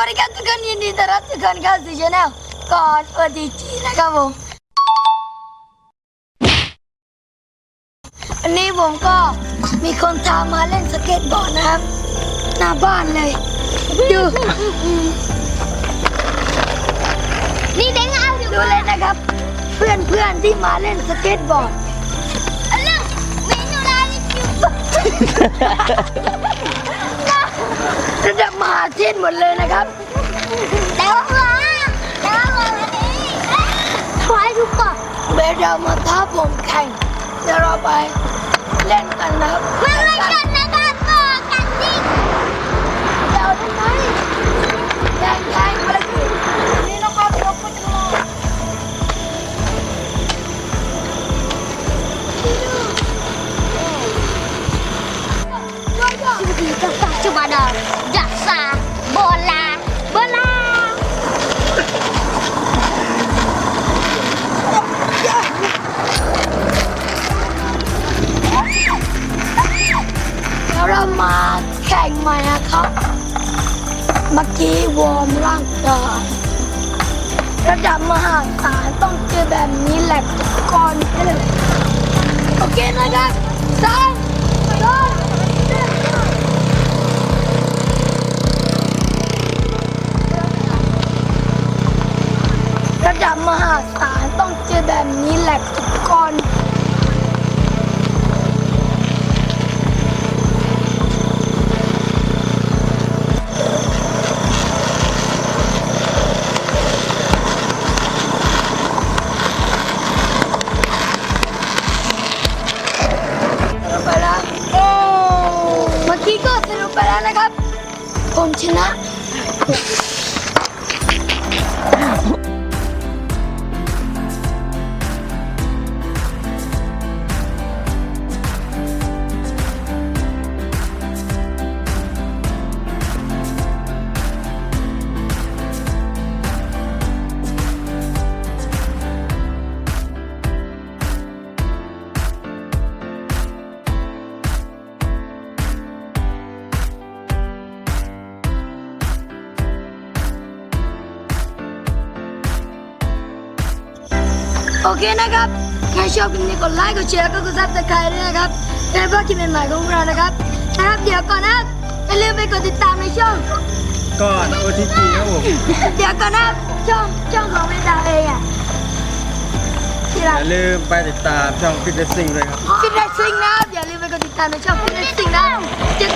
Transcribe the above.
วัสดีครับทุกคนยินดีต้อนรับทุกคนเข้าสู่ช anel ก่อนโอทีจีนะครับผมวันนี้ผมก็มีคนทางมาเล่นสเก็ตบอร์ดนะครับ หน้าบ้านเลยดูนี่เด้งเอาอยู่ดูเลยนะครับ เพื่อนเพื่อนๆที่มาเล่นสเก็ตบอร์ดอันนึงเมนูร้านนี้คิว ระดับมหาเทศหมดเลยนะครับ แต่ว่าหัวแต่ว่าหัวอันนี้ขอให้ทุกคนเบลเรามาท้าผมแข่งเดี๋ยวเราไปเล่นกันนะครับมาเล่นกันนะคะต่อกันดิเดี๋ยวทำไมแข่งแข่งภารกิจนี่นะครับเราก็จะมาชีวิตก็สักจุบันดาจัก เรามาแข่งใหม่นะครับ เมื่อกี้วอร์มร่างกายระดับมหาศาลต้องเจอแบบนี้แหละก่อนเลยโอเคนะครับสามสองหนึ่งระดับมหาศาลต้องเจอแบบนี้แหละทุกคน แล้วนะครับ ผมชนะ โอเคนะครับใครชอบคลิปนี้กดไลค์กดแชร์ก็กดซับสไครต์ด้วยนะครับจะได้พบคลิปใหม่ๆของพวกเรานะครับนะครับเดี๋ยวก่อนนะครับอย่าลืมไปกดติดตามในช่องก่อน OTG ครับผมเดี๋ยวก่อนนะครับช่องช่องของเมดาเองอะที่อเราย่าลืมไปติดตามช่องฟิตเนสซิ่งด้วยครับ ฟิตเนสซิงนะครับอย่าลืมไปกดติดตามในช่องฟิตเนสซิงนะครับเจอกันครับ